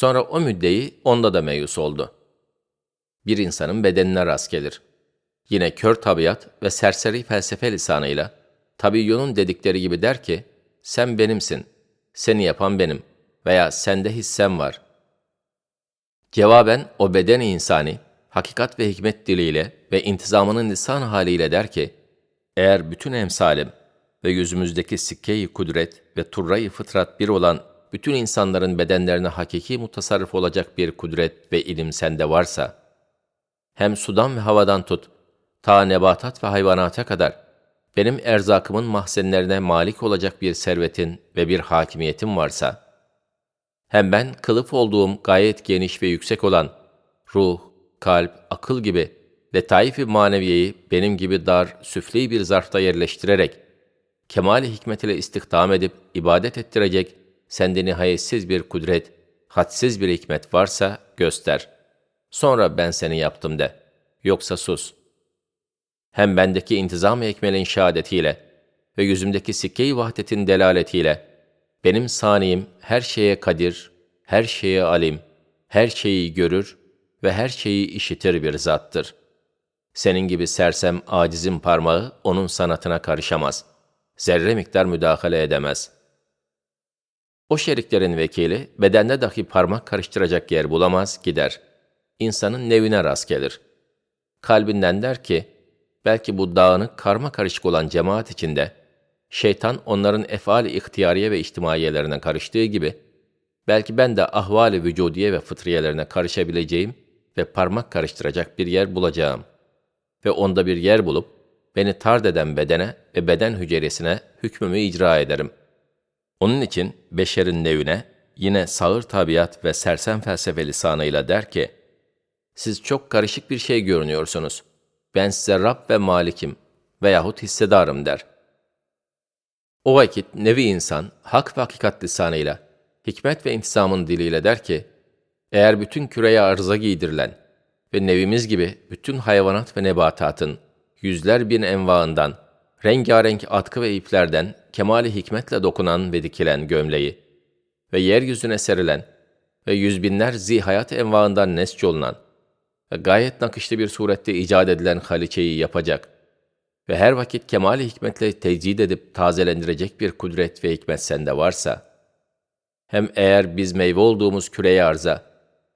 Sonra o müddeyi onda da meyus oldu. Bir insanın bedenine rast gelir. Yine kör tabiat ve serseri felsefe lisanıyla, tabiyyonun dedikleri gibi der ki, sen benimsin, seni yapan benim veya sende hissem var. Cevaben o beden insani, hakikat ve hikmet diliyle ve intizamının lisan haliyle der ki, eğer bütün emsalim ve yüzümüzdeki sikkeyi kudret ve turrayı fıtrat bir olan bütün insanların bedenlerine hakiki mutasarrıf olacak bir kudret ve ilim sende varsa, hem sudan ve havadan tut, ta nebatat ve hayvanata kadar, benim erzakımın mahzenlerine malik olacak bir servetin ve bir hakimiyetim varsa, hem ben kılıf olduğum gayet geniş ve yüksek olan ruh, kalp, akıl gibi letaif-i maneviyeyi benim gibi dar, süfli bir zarfta yerleştirerek, kemali hikmet ile istihdam edip ibadet ettirecek sende nihayetsiz bir kudret, hadsiz bir hikmet varsa göster. Sonra ben seni yaptım de. Yoksa sus. Hem bendeki intizam-ı ekmelin şehadetiyle ve yüzümdeki sikke-i vahdetin delaletiyle, benim saniyim her şeye kadir, her şeye alim, her şeyi görür ve her şeyi işitir bir zattır. Senin gibi sersem acizin parmağı onun sanatına karışamaz. Zerre miktar müdahale edemez. O şeriklerin vekili bedende dahi parmak karıştıracak yer bulamaz, gider. İnsanın nevine rast gelir. Kalbinden der ki, belki bu dağınık karma karışık olan cemaat içinde, şeytan onların efali ihtiyariye ve içtimaiyelerine karıştığı gibi, belki ben de ahvali vücudiye ve fıtriyelerine karışabileceğim ve parmak karıştıracak bir yer bulacağım. Ve onda bir yer bulup, beni tard eden bedene ve beden hücresine hükmümü icra ederim. Onun için beşerin nevine, yine sağır tabiat ve sersem felsefe lisanıyla der ki, siz çok karışık bir şey görünüyorsunuz. Ben size Rab ve Malik'im veyahut hissedarım der. O vakit nevi insan, hak ve hakikat lisanıyla, hikmet ve intizamın diliyle der ki, eğer bütün küreye arıza giydirilen ve nevimiz gibi bütün hayvanat ve nebatatın yüzler bin envaından, rengarenk atkı ve iplerden kemali hikmetle dokunan ve dikilen gömleği ve yeryüzüne serilen ve yüz binler zihayat envaından nesç olunan ve gayet nakışlı bir surette icat edilen haliçeyi yapacak ve her vakit kemali hikmetle tecid edip tazelendirecek bir kudret ve hikmet sende varsa, hem eğer biz meyve olduğumuz küreye arza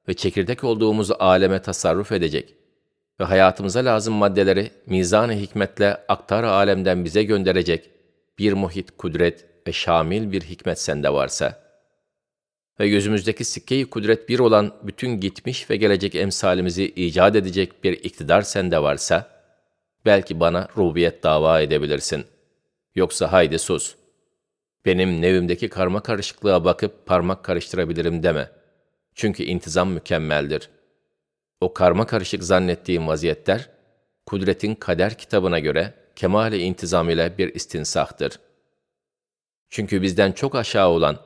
ve çekirdek olduğumuz aleme tasarruf edecek ve hayatımıza lazım maddeleri mizan-ı hikmetle aktar alemden bize gönderecek bir muhit kudret ve şamil bir hikmet sende varsa ve yüzümüzdeki sikke-i kudret bir olan bütün gitmiş ve gelecek emsalimizi icat edecek bir iktidar sende varsa, belki bana rubiyet dava edebilirsin. Yoksa haydi sus. Benim nevimdeki karma karışıklığa bakıp parmak karıştırabilirim deme. Çünkü intizam mükemmeldir. O karma karışık zannettiğim vaziyetler, kudretin kader kitabına göre kemale intizam ile bir istinsahtır. Çünkü bizden çok aşağı olan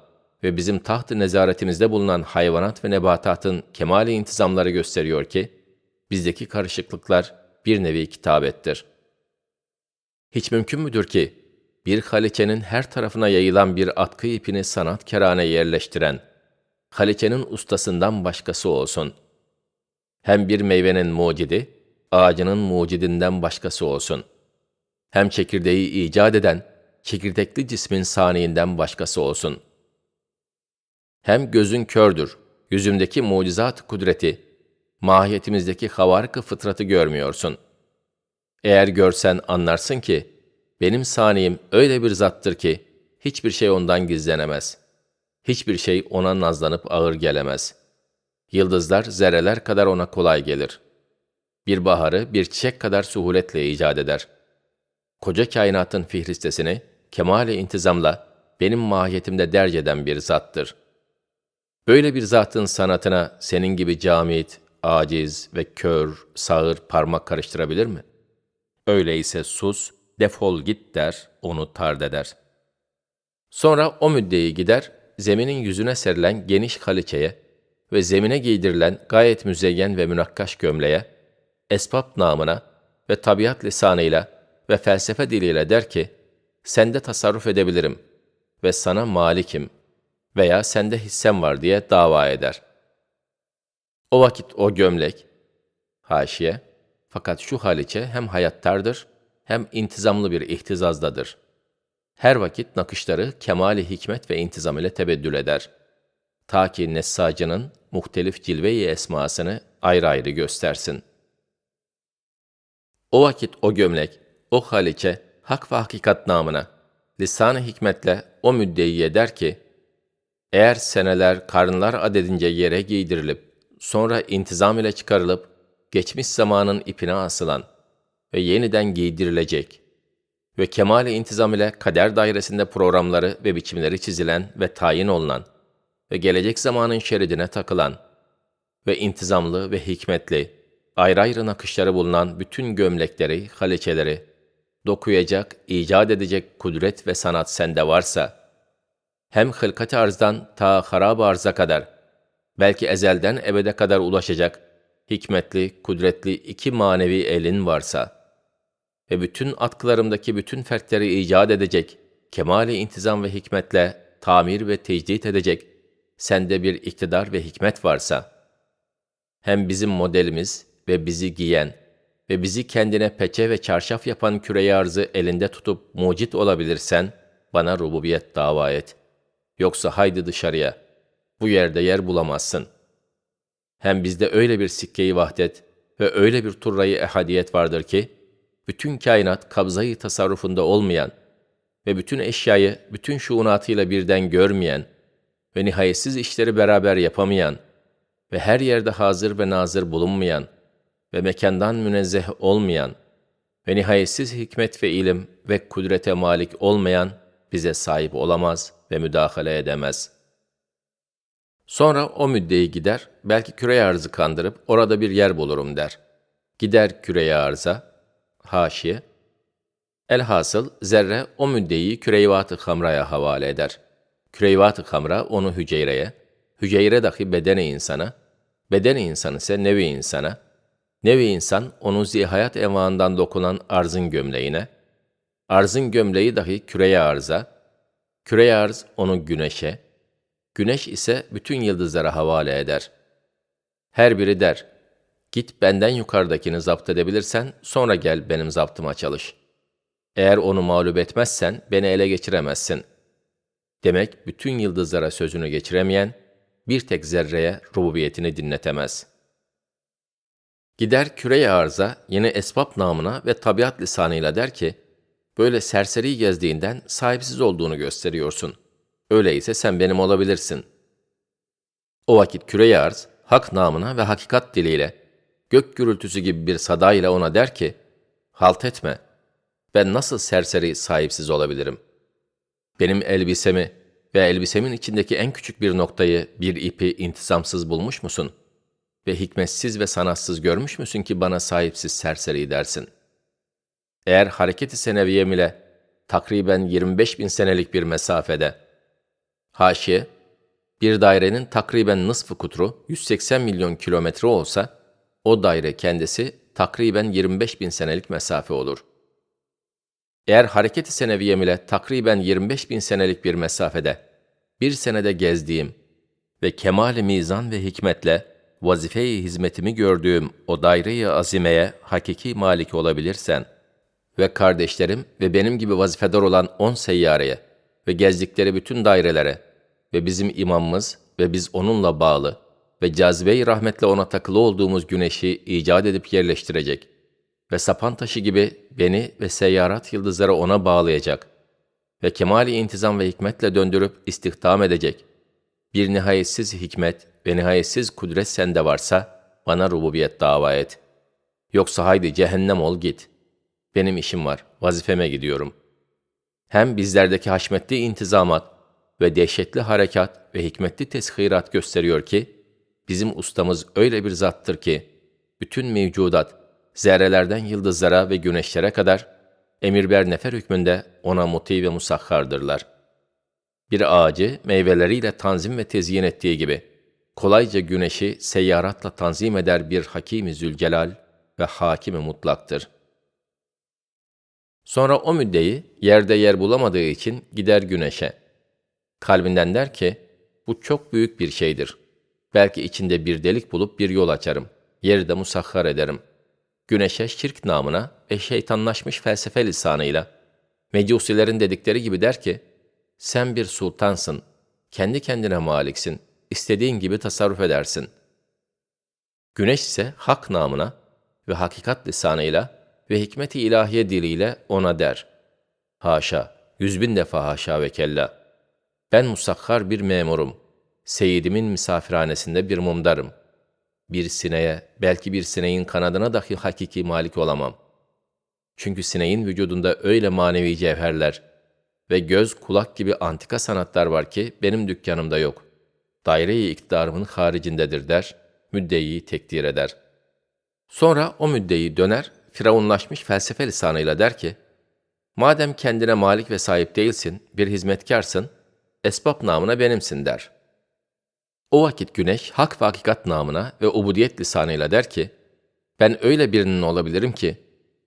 ve bizim taht-ı nezaretimizde bulunan hayvanat ve nebatatın kemale intizamları gösteriyor ki, bizdeki karışıklıklar bir nevi kitabettir. Hiç mümkün müdür ki, bir haliçenin her tarafına yayılan bir atkı ipini sanatkarane yerleştiren, haliçenin ustasından başkası olsun. Hem bir meyvenin mucidi, ağacının mucidinden başkası olsun. Hem çekirdeği icat eden, çekirdekli cismin saniyinden başkası olsun. Hem gözün kördür, yüzümdeki mucizat kudreti, mahiyetimizdeki havarkı fıtratı görmüyorsun. Eğer görsen anlarsın ki, benim saniyim öyle bir zattır ki, hiçbir şey ondan gizlenemez. Hiçbir şey ona nazlanıp ağır gelemez. Yıldızlar zerreler kadar ona kolay gelir. Bir baharı bir çiçek kadar suhuletle icat eder. Koca kainatın fihristesini kemale intizamla benim mahiyetimde derc eden bir zattır. Böyle bir zatın sanatına senin gibi camit, aciz ve kör, sağır parmak karıştırabilir mi? Öyleyse sus, defol git der, onu tard eder. Sonra o müddeyi gider, zeminin yüzüne serilen geniş haliçeye ve zemine giydirilen gayet müzeyyen ve münakkaş gömleğe, esbab namına ve tabiat lisanıyla ve felsefe diliyle der ki, sende tasarruf edebilirim ve sana malikim veya sende hissem var diye dava eder. O vakit o gömlek, haşiye, fakat şu haliçe hem hayattardır, hem intizamlı bir ihtizazdadır. Her vakit nakışları kemali hikmet ve intizam ile tebeddül eder. Ta ki nessacının muhtelif cilve-i esmasını ayrı ayrı göstersin. O vakit o gömlek, o haliçe, hak ve hakikat namına, lisan-ı hikmetle o müddeiye der ki, eğer seneler, karınlar adedince yere giydirilip, sonra intizam ile çıkarılıp, geçmiş zamanın ipine asılan ve yeniden giydirilecek ve kemal-i intizam ile kader dairesinde programları ve biçimleri çizilen ve tayin olunan ve gelecek zamanın şeridine takılan ve intizamlı ve hikmetli, ayrı ayrı nakışları bulunan bütün gömlekleri, haliçeleri, dokuyacak, icat edecek kudret ve sanat sende varsa, hem hılkat arzdan ta harab arza kadar, belki ezelden ebede kadar ulaşacak hikmetli, kudretli iki manevi elin varsa ve bütün atkılarımdaki bütün fertleri icat edecek, kemali intizam ve hikmetle tamir ve tecdit edecek, sende bir iktidar ve hikmet varsa, hem bizim modelimiz ve bizi giyen ve bizi kendine peçe ve çarşaf yapan küre arzı elinde tutup mucit olabilirsen, bana rububiyet dava et. Yoksa haydi dışarıya, bu yerde yer bulamazsın. Hem bizde öyle bir sikkeyi vahdet ve öyle bir turrayı ehadiyet vardır ki, bütün kainat kabzayı tasarrufunda olmayan ve bütün eşyayı bütün şuunatıyla birden görmeyen ve nihayetsiz işleri beraber yapamayan ve her yerde hazır ve nazır bulunmayan ve mekandan münezzeh olmayan ve nihayetsiz hikmet ve ilim ve kudrete malik olmayan bize sahip olamaz ve müdahale edemez. Sonra o müddeyi gider, belki küre arzı kandırıp orada bir yer bulurum der. Gider küre arza, haşiye. Elhasıl zerre o müddeyi küreyvat-ı hamraya havale eder. Küreyvat-ı hamra onu hücreye, hücre dahi bedene insana, beden insanı ise nevi insana, nevi insan onu zihayat evağından dokunan arzın gömleğine, arzın gömleği dahi küreye arza, küreye arz onu güneşe, güneş ise bütün yıldızlara havale eder. Her biri der, git benden yukarıdakini zapt edebilirsen sonra gel benim zaptıma çalış. Eğer onu mağlup etmezsen beni ele geçiremezsin. Demek bütün yıldızlara sözünü geçiremeyen, bir tek zerreye rububiyetini dinletemez. Gider küre arıza yine esbab namına ve tabiat lisanıyla der ki, böyle serseri gezdiğinden sahipsiz olduğunu gösteriyorsun. Öyleyse sen benim olabilirsin. O vakit küre arz, hak namına ve hakikat diliyle, gök gürültüsü gibi bir sada ile ona der ki, halt etme, ben nasıl serseri sahipsiz olabilirim? Benim elbisemi, ve elbisemin içindeki en küçük bir noktayı, bir ipi intizamsız bulmuş musun? Ve hikmetsiz ve sanatsız görmüş müsün ki bana sahipsiz serseri dersin? Eğer hareket-i seneviyem ile takriben 25 bin senelik bir mesafede, haşiye, bir dairenin takriben nısfı kutru 180 milyon kilometre olsa, o daire kendisi takriben 25 bin senelik mesafe olur. Eğer hareket-i seneviyem ile takriben 25 bin senelik bir mesafede, bir senede gezdiğim ve kemal mizan ve hikmetle vazife-i hizmetimi gördüğüm o daire-i azimeye hakiki malik olabilirsen ve kardeşlerim ve benim gibi vazifedar olan on seyyareye ve gezdikleri bütün dairelere ve bizim imamımız ve biz onunla bağlı ve cazibe-i rahmetle ona takılı olduğumuz güneşi icat edip yerleştirecek ve sapan taşı gibi beni ve seyyarat yıldızları ona bağlayacak ve kemali intizam ve hikmetle döndürüp istihdam edecek. Bir nihayetsiz hikmet ve nihayetsiz kudret sende varsa bana rububiyet dava et. Yoksa haydi cehennem ol git. Benim işim var, vazifeme gidiyorum. Hem bizlerdeki haşmetli intizamat ve dehşetli harekat ve hikmetli teshirat gösteriyor ki, bizim ustamız öyle bir zattır ki, bütün mevcudat, zerrelerden yıldızlara ve güneşlere kadar emirber nefer hükmünde ona muti ve musahhardırlar. Bir ağacı meyveleriyle tanzim ve tezyin ettiği gibi, kolayca güneşi seyyaratla tanzim eder bir Hakim-i Zülcelal ve Hakim-i Mutlak'tır. Sonra o müddeyi yerde yer bulamadığı için gider güneşe. Kalbinden der ki, bu çok büyük bir şeydir. Belki içinde bir delik bulup bir yol açarım. Yeri de musahhar ederim. Güneşe şirk namına ve şeytanlaşmış felsefe lisanıyla, mecusilerin dedikleri gibi der ki, sen bir sultansın, kendi kendine maliksin, istediğin gibi tasarruf edersin. Güneş ise hak namına ve hakikat lisanıyla ve hikmeti ilahiye diliyle ona der. Haşa, yüz bin defa haşa ve kella. Ben musakhar bir memurum. Seyidimin misafirhanesinde bir mumdarım. Bir sineğe, belki bir sineğin kanadına dahi hakiki malik olamam. Çünkü sineğin vücudunda öyle manevi cevherler ve göz kulak gibi antika sanatlar var ki benim dükkanımda yok. Daire-i iktidarımın haricindedir der, müddeyi tekdir eder. Sonra o müddeyi döner, firavunlaşmış felsefe lisanıyla der ki, Madem kendine malik ve sahip değilsin, bir hizmetkarsın, esbab namına benimsin der. O vakit güneş hak ve hakikat namına ve ubudiyet lisanıyla der ki, ben öyle birinin olabilirim ki,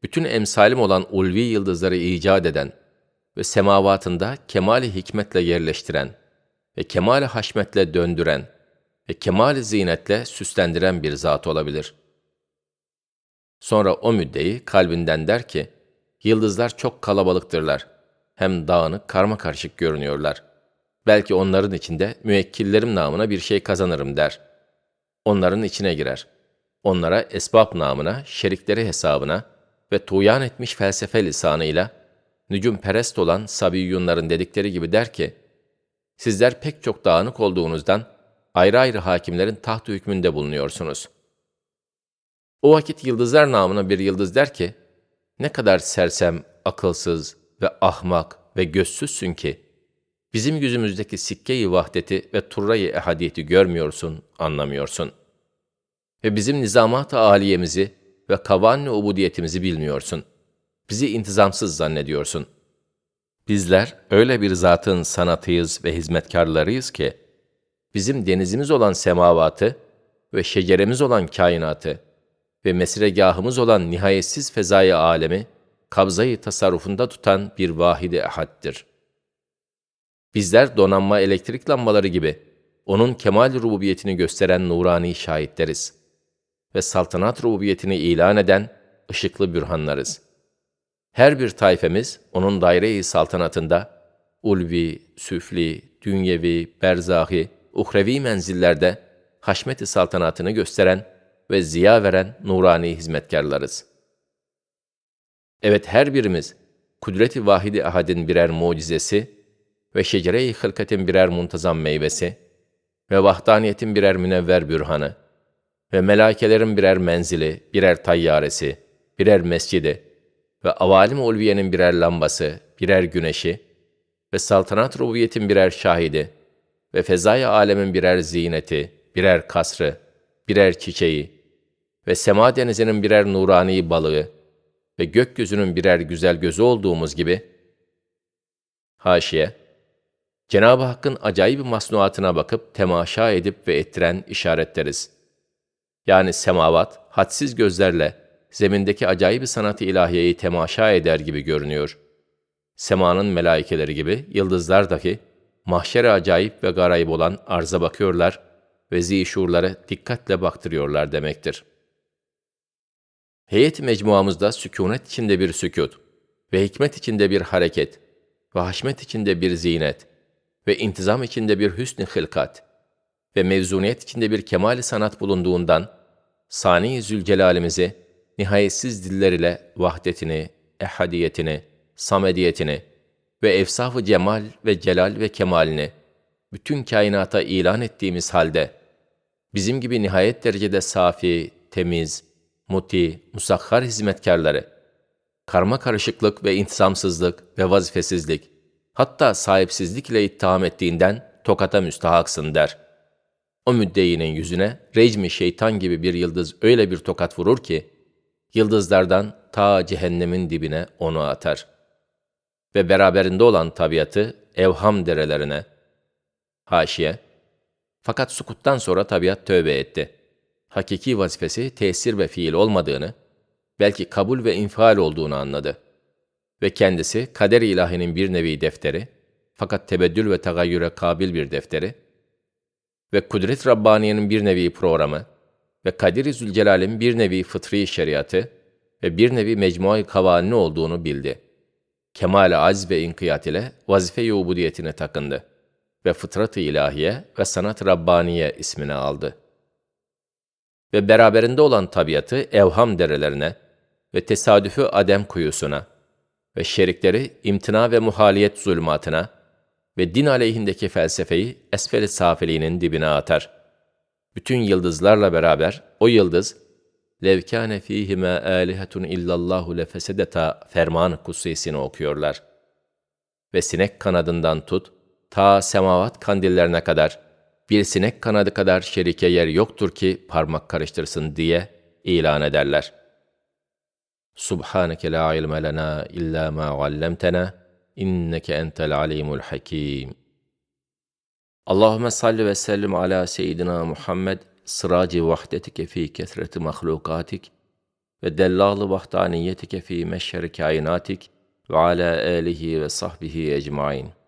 bütün emsalim olan ulvi yıldızları icat eden ve semavatında kemali hikmetle yerleştiren ve kemali haşmetle döndüren ve kemali zinetle süslendiren bir zat olabilir. Sonra o müddeyi kalbinden der ki, Yıldızlar çok kalabalıktırlar. Hem dağınık, karma karışık görünüyorlar. Belki onların içinde müekkillerim namına bir şey kazanırım der. Onların içine girer. Onlara esbab namına, şerikleri hesabına ve tuyan etmiş felsefe lisanıyla, nücum perest olan Sabiyyunların dedikleri gibi der ki, sizler pek çok dağınık olduğunuzdan ayrı ayrı hakimlerin taht hükmünde bulunuyorsunuz. O vakit yıldızlar namına bir yıldız der ki, ne kadar sersem, akılsız ve ahmak ve gözsüzsün ki, bizim yüzümüzdeki sikke-i vahdeti ve turra-i ehadiyeti görmüyorsun, anlamıyorsun. Ve bizim nizamat-ı aliyemizi ve kavan-ı ubudiyetimizi bilmiyorsun. Bizi intizamsız zannediyorsun. Bizler öyle bir zatın sanatıyız ve hizmetkarlarıyız ki, bizim denizimiz olan semavatı ve şeceremiz olan kainatı, ve mesregahımız olan nihayetsiz fezai alemi, kabzayı tasarrufunda tutan bir vahidi ehaddir. Bizler donanma elektrik lambaları gibi, onun kemal rububiyetini gösteren nurani şahitleriz ve saltanat rububiyetini ilan eden ışıklı bürhanlarız. Her bir tayfemiz onun daire-i saltanatında, ulvi, süfli, dünyevi, berzahi, uhrevi menzillerde haşmet-i saltanatını gösteren ve ziya veren nurani hizmetkarlarız. Evet her birimiz kudreti vahidi ahadin birer mucizesi ve şecere-i hılkatin birer muntazam meyvesi ve vahdaniyetin birer münevver bürhanı ve melaikelerin birer menzili, birer tayyaresi, birer mescidi ve avalim ulviyenin birer lambası, birer güneşi ve saltanat rubiyetin birer şahidi ve fezai alemin birer zineti, birer kasrı, birer çiçeği, ve sema denizinin birer nurani balığı ve gökyüzünün birer güzel gözü olduğumuz gibi, haşiye, Cenab-ı Hakk'ın acayip masnuatına bakıp temaşa edip ve ettiren işaretleriz. Yani semavat, hadsiz gözlerle zemindeki acayip sanat-ı ilahiyeyi temaşa eder gibi görünüyor. Semanın melaikeleri gibi yıldızlar dahi mahşere acayip ve garayip olan arza bakıyorlar ve zişurları dikkatle baktırıyorlar demektir.'' Heyet mecmuamızda sükunet içinde bir sükut ve hikmet içinde bir hareket ve haşmet içinde bir zinet ve intizam içinde bir hüsn-i hılkat ve mevzuniyet içinde bir kemali sanat bulunduğundan Sani Zülcelal'imizi nihayetsiz diller ile vahdetini, ehadiyetini, samediyetini ve efsaf-ı cemal ve celal ve kemalini bütün kainata ilan ettiğimiz halde bizim gibi nihayet derecede safi, temiz, muti, musakhar hizmetkarları, karma karışıklık ve intizamsızlık ve vazifesizlik, hatta sahipsizlik ile ittiham ettiğinden tokata müstahaksın der. O müddeyinin yüzüne rejmi şeytan gibi bir yıldız öyle bir tokat vurur ki, yıldızlardan ta cehennemin dibine onu atar. Ve beraberinde olan tabiatı evham derelerine, haşiye, fakat sukuttan sonra tabiat tövbe etti.'' hakiki vazifesi tesir ve fiil olmadığını, belki kabul ve infial olduğunu anladı. Ve kendisi kader ilahinin bir nevi defteri, fakat tebeddül ve tagayyüre kabil bir defteri, ve Kudret Rabbaniye'nin bir nevi programı ve Kadir-i Zülcelal'in bir nevi fıtri şeriatı ve bir nevi mecmua-i kavanini olduğunu bildi. Kemal az ve inkiyat ile vazife-i ubudiyetine takındı ve fıtrat-ı ilahiye ve sanat-ı Rabbaniye ismini aldı. Ve beraberinde olan tabiatı evham derelerine ve tesadüfü adem kuyusuna ve şerikleri imtina ve muhaliyet zulmatına ve din aleyhindeki felsefeyi esferi safiliğinin dibine atar. Bütün yıldızlarla beraber o yıldız levkâne fîhime âlihetun illallahu lefesedeta ferman kutsisini okuyorlar. Ve sinek kanadından tut, ta semavat kandillerine kadar, bir sinek kanadı kadar şerike yer yoktur ki parmak karıştırsın diye ilan ederler.'' سبحانك لا علم لنا إلا ما علمتنا إنك أنت العليم الحكيم. اللهم صل وسلم على سيدنا محمد سراج وحدتك في كثرة مخلوقاتك ودلال وحدانيتك في مشهر كائناتك وعلى آله وصحبه أجمعين.